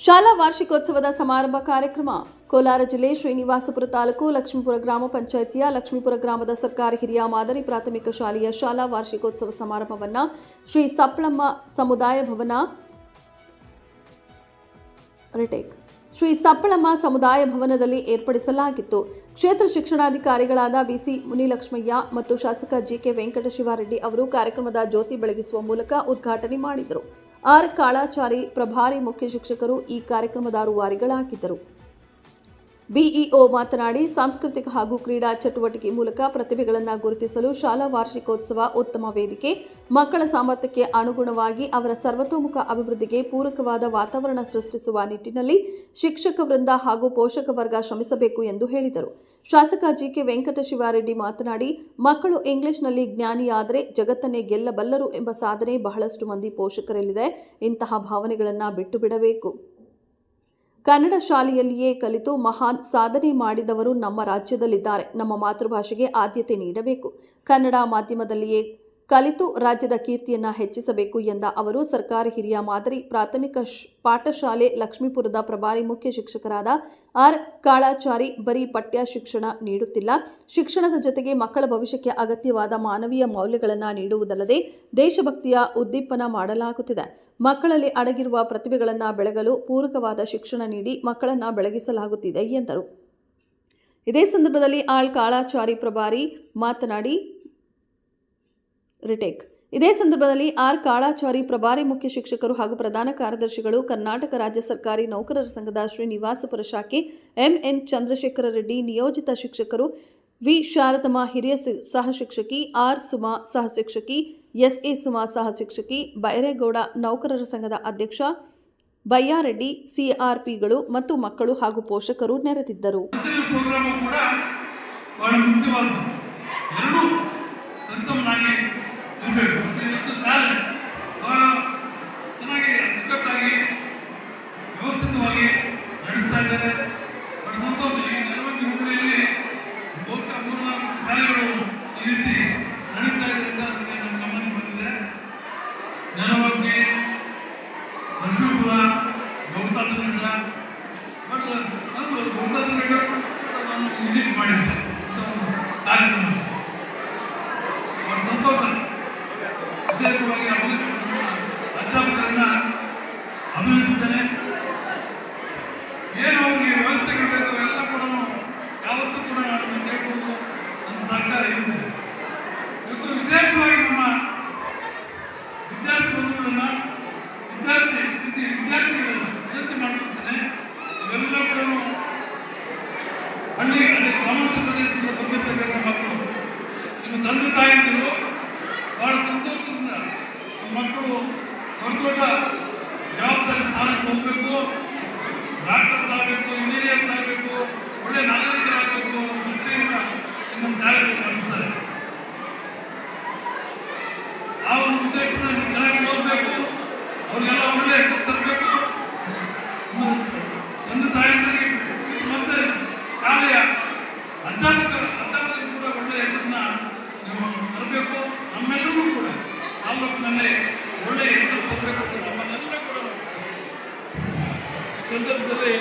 ಶಾಲಾ ವಾರ್ಷಿಕೋತ್ಸವದ ಸಮಾರಂಭ ಕಾರ್ಯಕ್ರಮ ಕೋಲಾರ ಜಿಲ್ಲೆ ಶ್ರೀನಿವಾಸಪುರ ತಾಲೂಕು ಲಕ್ಷ್ಮೀಪುರ ಗ್ರಾಮ ಪಂಚಾಯಿತಿಯ ಲಕ್ಷ್ಮೀಪುರ ಗ್ರಾಮದ ಸರ್ಕಾರಿ ಹಿರಿಯ ಮಾದರಿ ಪ್ರಾಥಮಿಕ ಶಾಲೆಯ ಶಾಲಾ ವಾರ್ಷಿಕೋತ್ಸವ ಸಮಾರಂಭವನ್ನು ಶ್ರೀ ಸಪ್ಳಮ್ಮ ಸಮುದಾಯ ಭವನ ರಿಟೇಕ್. ಶ್ರೀ ಸಪ್ಪಳಮ್ಮ ಸಮುದಾಯ ಭವನದಲ್ಲಿ ಏರ್ಪಡಿಸಲಾಗಿತ್ತು. ಕ್ಷೇತ್ರ ಶಿಕ್ಷಣಾಧಿಕಾರಿಗಳಾದ ಬಿಸಿ ಮುನಿಲಕ್ಷ್ಮಯ್ಯ ಮತ್ತು ಶಾಸಕ ಜಿಕೆ ವೆಂಕಟಶಿವಾರೆಡ್ಡಿ ಅವರು ಕಾರ್ಯಕ್ರಮದ ಜ್ಯೋತಿ ಬೆಳಗಿಸುವ ಮೂಲಕ ಉದ್ಘಾಟನೆ ಮಾಡಿದರು. ಆರ್. ಕಾಳಾಚಾರಿ ಪ್ರಭಾರಿ ಮುಖ್ಯ ಶಿಕ್ಷಕರು ಈ ಕಾರ್ಯಕ್ರಮದ ರೂವಾರಿಗಳಾಗಿದ್ದರು. ಬಿಇಒ ಮಾತನಾಡಿ, ಸಾಂಸ್ಕೃತಿಕ ಹಾಗೂ ಕ್ರೀಡಾ ಚಟುವಟಿಕೆ ಮೂಲಕ ಪ್ರತಿಭೆಗಳನ್ನು ಗುರುತಿಸಲು ಶಾಲಾ ವಾರ್ಷಿಕೋತ್ಸವ ಉತ್ತಮ ವೇದಿಕೆ, ಮಕ್ಕಳ ಸಾಮರ್ಥ್ಯಕ್ಕೆ ಅನುಗುಣವಾಗಿ ಅವರ ಸರ್ವತೋಮುಖ ಅಭಿವೃದ್ಧಿಗೆ ಪೂರಕವಾದ ವಾತಾವರಣ ಸೃಷ್ಟಿಸುವ ನಿಟ್ಟಿನಲ್ಲಿ ಶಿಕ್ಷಕ ವೃಂದ ಹಾಗೂ ಪೋಷಕ ವರ್ಗ ಶ್ರಮಿಸಬೇಕು ಎಂದು ಹೇಳಿದರು. ಶಾಸಕ ಜಿಕೆ ವೆಂಕಟಶಿವಾರೆಡ್ಡಿ ಮಾತನಾಡಿ, ಮಕ್ಕಳು ಇಂಗ್ಲಿಷ್ನಲ್ಲಿ ಜ್ಞಾನಿಯಾದರೆ ಜಗತ್ತನ್ನೇ ಗೆಲ್ಲಬಲ್ಲರು ಎಂಬ ಸಾಧನೆ ಬಹಳಷ್ಟು ಮಂದಿ ಪೋಷಕರಲ್ಲಿದೆ. ಇಂತಹ ಭಾವನೆಗಳನ್ನು ಬಿಟ್ಟು ಬಿಡಬೇಕು. ಕನ್ನಡ ಶಾಲೆಯಲ್ಲಿಯೇ ಕಲಿತು ಮಹಾನ್ ಸಾಧನೆ ಮಾಡಿದವರು ನಮ್ಮ ರಾಜ್ಯದಲ್ಲಿದ್ದಾರೆ. ನಮ್ಮ ಮಾತೃಭಾಷೆಗೆ ಆದ್ಯತೆ ನೀಡಬೇಕು. ಕನ್ನಡ ಮಾಧ್ಯಮದಲ್ಲಿಯೇ ಕಲಿತು ರಾಜ್ಯದ ಕೀರ್ತಿಯನ್ನು ಹೆಚ್ಚಿಸಬೇಕು ಎಂದ ಅವರು, ಸರ್ಕಾರಿ ಹಿರಿಯ ಮಾದರಿ ಪ್ರಾಥಮಿಕ ಪಾಠಶಾಲೆ ಲಕ್ಷ್ಮೀಪುರದ ಪ್ರಭಾರಿ ಮುಖ್ಯ ಶಿಕ್ಷಕರಾದ ಆರ್. ಕಾಳಾಚಾರಿ ಬರೀ ಪಠ್ಯ ಶಿಕ್ಷಣ ನೀಡುತ್ತಿಲ್ಲ. ಶಿಕ್ಷಣದ ಜೊತೆಗೆ ಮಕ್ಕಳ ಭವಿಷ್ಯಕ್ಕೆ ಅಗತ್ಯವಾದ ಮಾನವೀಯ ಮೌಲ್ಯಗಳನ್ನು ನೀಡುವುದಲ್ಲದೆ ದೇಶಭಕ್ತಿಯ ಉದ್ದೀಪನ ಮಾಡಲಾಗುತ್ತಿದೆ. ಮಕ್ಕಳಲ್ಲಿ ಅಡಗಿರುವ ಪ್ರತಿಭೆಗಳನ್ನು ಬೆಳಗಲು ಪೂರಕವಾದ ಶಿಕ್ಷಣ ನೀಡಿ ಮಕ್ಕಳನ್ನು ಬೆಳಗಿಸಲಾಗುತ್ತಿದೆ ಎಂದರು. ಇದೇ ಸಂದರ್ಭದಲ್ಲಿ ಆಳ್ ಕಾಳಾಚಾರಿ ಪ್ರಭಾರಿ ಮಾತನಾಡಿ ರಿಟೇಕ್. ಇದೇ ಸಂದರ್ಭದಲ್ಲಿ ಆರ್. ಕಾಳಾಚಾರಿ ಪ್ರಭಾರಿ ಮುಖ್ಯ ಶಿಕ್ಷಕರು ಹಾಗೂ ಪ್ರಧಾನ ಕಾರ್ಯದರ್ಶಿಗಳು ಕರ್ನಾಟಕ ರಾಜ್ಯ ಸರ್ಕಾರಿ ನೌಕರರ ಸಂಘದ ಶ್ರೀನಿವಾಸಪುರ ಶಾಖೆ ಎಂಎನ್ ಚಂದ್ರಶೇಖರ ರೆಡ್ಡಿ ನಿಯೋಜಿತ ಶಿಕ್ಷಕರು, ವಿ. ಶಾರದಮ್ಮ ಹಿರಿಯ ಸಹ ಶಿಕ್ಷಕಿ, ಆರ್. ಸುಮಾ ಸಹ ಶಿಕ್ಷಕಿ ಎ. ಸುಮಾ ಸಹ ಶಿಕ್ಷಕಿ, ಬೈರೇಗೌಡ ನೌಕರರ ಸಂಘದ ಅಧ್ಯಕ್ಷ ಬಯ್ಯಾರೆಡ್ಡಿ ಸಿಆರ್ಪಿಗಳು ಮತ್ತು ಮಕ್ಕಳು ಹಾಗೂ ಪೋಷಕರು ನೆರೆದಿದ್ದರು. ಲಕ್ಷ್ಮೀಪುರ ಗೌತಾದಗಡ್ಡ ಬಟ್ ಅದು ಗೌತಾದಗಡ್ಡ ನಾನು ವಿಸಿಟ್ ಮಾಡಿದ್ದೆ. ಸಂತೋಷ. ವಿಶೇಷವಾಗಿ ಏನು ಅವರಿಗೆ ವ್ಯವಸ್ಥೆಗಳು ಬೇಕು ಎಲ್ಲ ಕೂಡ ಯಾವತ್ತೂ ಕೂಡ ಅದನ್ನು ಕೇಳ್ಬೋದು. ನನ್ನ ಸರ್ಕಾರ ಇವತ್ತು ವಿಶೇಷವಾಗಿ ನಮ್ಮ ವಿದ್ಯಾರ್ಥಿ ಬಂಧುಗಳನ್ನ ವಿದ್ಯಾರ್ಥಿ ವಿದ್ಯೆ ವಿದ್ಯಾರ್ಥಿಗಳನ್ನ ವಿನಂತಿ ಮಾಡ್ಕೊಳ್ತೇನೆ ಇವೆಲ್ಲರೂ ಹಳ್ಳಿ ಹಳ್ಳಿ ಗ್ರಾಮಾಂತರ ಪ್ರದೇಶದಿಂದ ಬಂದಿರ್ತಕ್ಕಂಥ ಮಕ್ಕಳು. ನಿಮ್ಮ ತಂದೆ ತಾಯಂದಿರು ಬಹಳ ಸಂತೋಷದಿಂದ ಮಕ್ಕಳು ದೊಡ್ಡ ದೊಡ್ಡ ಜವಾಬ್ದಾರಿ ಸ್ಥಾನಕ್ಕೆ ಹೋಗಬೇಕು ಡಾಕ್ಟರ್ಸ್ ಆಗಬೇಕು ಇಂಜಿನಿಯರ್ಸ್ ಆಗಬೇಕು ಒಳ್ಳೆ ಹೆಸರು ತರಬೇಕು ತಂದೆ ತಾಯಂದರಿಗೆ ಮತ್ತೆ ಶಾಲೆಯ ಅಧ್ಯಾಪಕ ಅಧ್ಯಾಪಕರಿಗೆ ಕೂಡ ಒಳ್ಳೆ ಹೆಸರನ್ನ ನಾವು ತರಬೇಕು. ನಮ್ಮೆಲ್ಲರಿಗೂ ಕೂಡ ತಾಲೂಕಿನಲ್ಲಿ ಒಳ್ಳೆಯ ಹೆಸರು ತರಬೇಕು ಅಂತ ನಮ್ಮನ್ನೆಲ್ಲ ಕೂಡ ಈ ಸಂದರ್ಭದಲ್ಲಿ